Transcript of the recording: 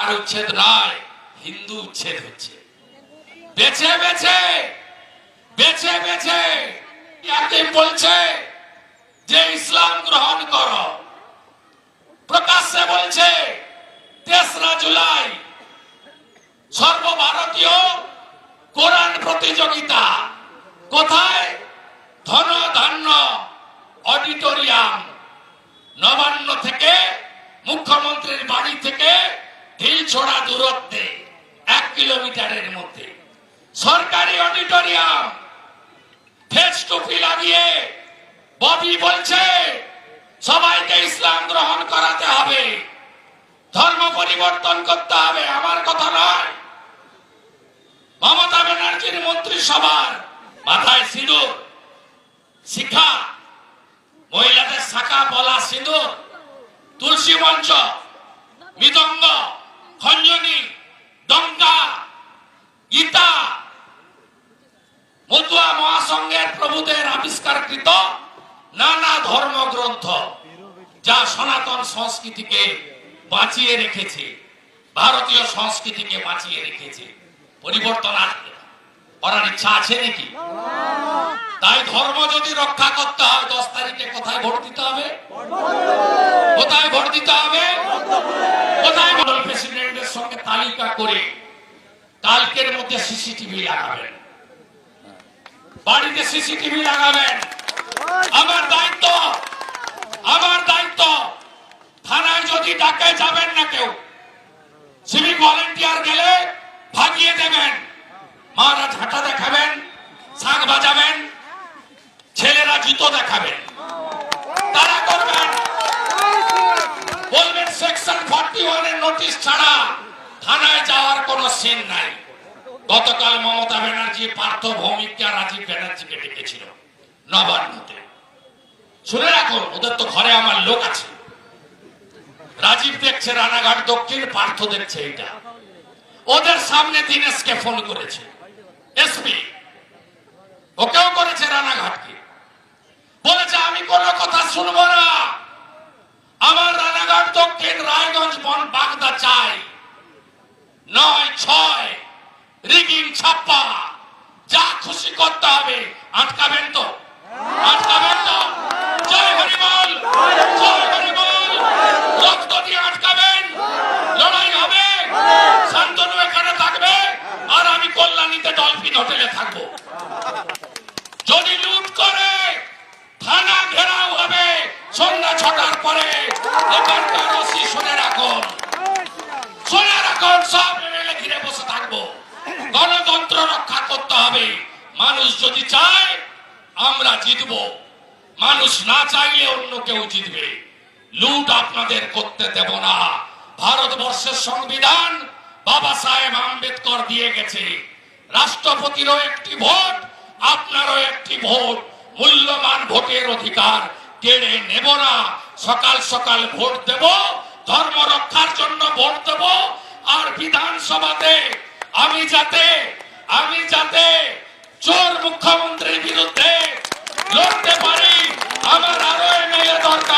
আর উচ্ছেদ নয় হিন্দু উচ্ছেদ হচ্ছে। বেছে বেছে বেছে বেছে বলছে যে ইসলাম গ্রহণ কর। প্রকাশ্যে বলছে, তেসরা জুলাই, সর্বভারতীয় কোরআন প্রতিযোগিতা। কোথায়? সরকারি অডিটোরিয়াম ফেস টুপি লাগিয়ে ববি বলছে, সবাইকে ইসলাম গ্রহণ করাতে হবে। ধর্ম পরিবর্তন করতে হবে, আমার কথা নয়। মমতা ব্যানার্জির মন্ত্রিসভার মাথায় সিঁদুর, শিখা, মহিলাদের শাখা বলা সিঁদুর, তুলসী মঞ্চ, মৃদঙ্গ, খঞ্জনি ডঙ্কা গীতা আবিষ্কারকৃত নানা ধর্মগ্রন্থ যা সনাতন সংস্কৃতিকে বাঁচিয়ে রেখেছে, ভারতীয় সংস্কৃতিকে বাঁচিয়ে রেখেছে। পরিবর্তন আসবে। করার ইচ্ছা আছে নাকি? তাই ধর্ম যদি রক্ষা করতে হয়, দশ তারিখে কোথায় ভোট দিতে হবে? কোথায় ভোট দিতে হবে? কোথায় প্রেসিডেন্টের সঙ্গে তালিকা করে কালকের মধ্যে সিসিটিভি লাগাবেন। বাড়িতে সিসিটিভি লাগাবেন। আমার দায়িত্ব আমার দায়িত্ব। থানায় যদি ডাকে যাবেন না কেউ সিভিক ভলেন্টিয়ার গেলে ভাগিয়ে দেবেন। মারা ঝাঁটা দেখাবেন, শাক বাজাবেন, ছেলেরা জুতো দেখাবেন তারা করবেন। বলবেন সেকশন ফর্টি ওয়ানের নোটিশ ছাড়া থানায় যাওয়ার কোনো সিন নাই। গতকাল মমতা ব্যানার্জি পার্থ ভৌমিককে রাজীব ব্যানার্জিকে ডেকেছিল। নবান্নতে শুনে রাখো ওদের তো ঘরে আমার লোক আছে। রাজীব দেখছে, রানাঘাট দক্ষিণ, পার্থ দেখছে এটা ওদের সামনে দিনেশকে ফোন করেছে। এসপি ওকেও করেছে রানাঘাটকে বলেছে আমি কোনো কথা শুনব না আমার রানাঘাট দক্ষিণ রায়গঞ্জ বন বাগদা চাই নয় ছয় রিগিং ছাপ্পা যা খুশি করতে হবে আটকাবেন তো আটকাবেন তো জয় হরিবল জয় হরিবল রক্ত দিয়ে আটকাবেন লড়াই হবে শান্তনু এখানে থাকবে আর আমি কল্যাণীতে ডলফিন হোটেলে থাকব। যদি লুট করে, থানা ঘেরাও হবে। সন্ধ্যা ছটার পরে এখানকার ওসি শুনে রাখুন। শুনে রাখুন, সব এমএলএ ঘিরে বসে থাকব। গণতন্ত্র রক্ষা করতে হবে। মানুষ যদি চায়, আমরা জিতব। মানুষ না চাইলে অন্য কেউ জিতবে। লুট আপনাদের করতে দেব না। ভারতবর্ষের সংবিধান বাবা সাহেব আম্বেদকর দিয়ে গেছে। রাষ্ট্রপতিরও একটি ভোট, আপনারও একটি ভোট। মূল্যবান ভোটের অধিকার কেড়ে নেব না। সকাল সকাল ভোট দেব, ধর্ম রক্ষার জন্য ভোট দেব। আর বিধানসভাতে আমি যাতে আমি যাতে চোর মুখ্যমন্ত্রীর বিরুদ্ধে লড়তে পারি, আমার আরও এমএলএ দরকার।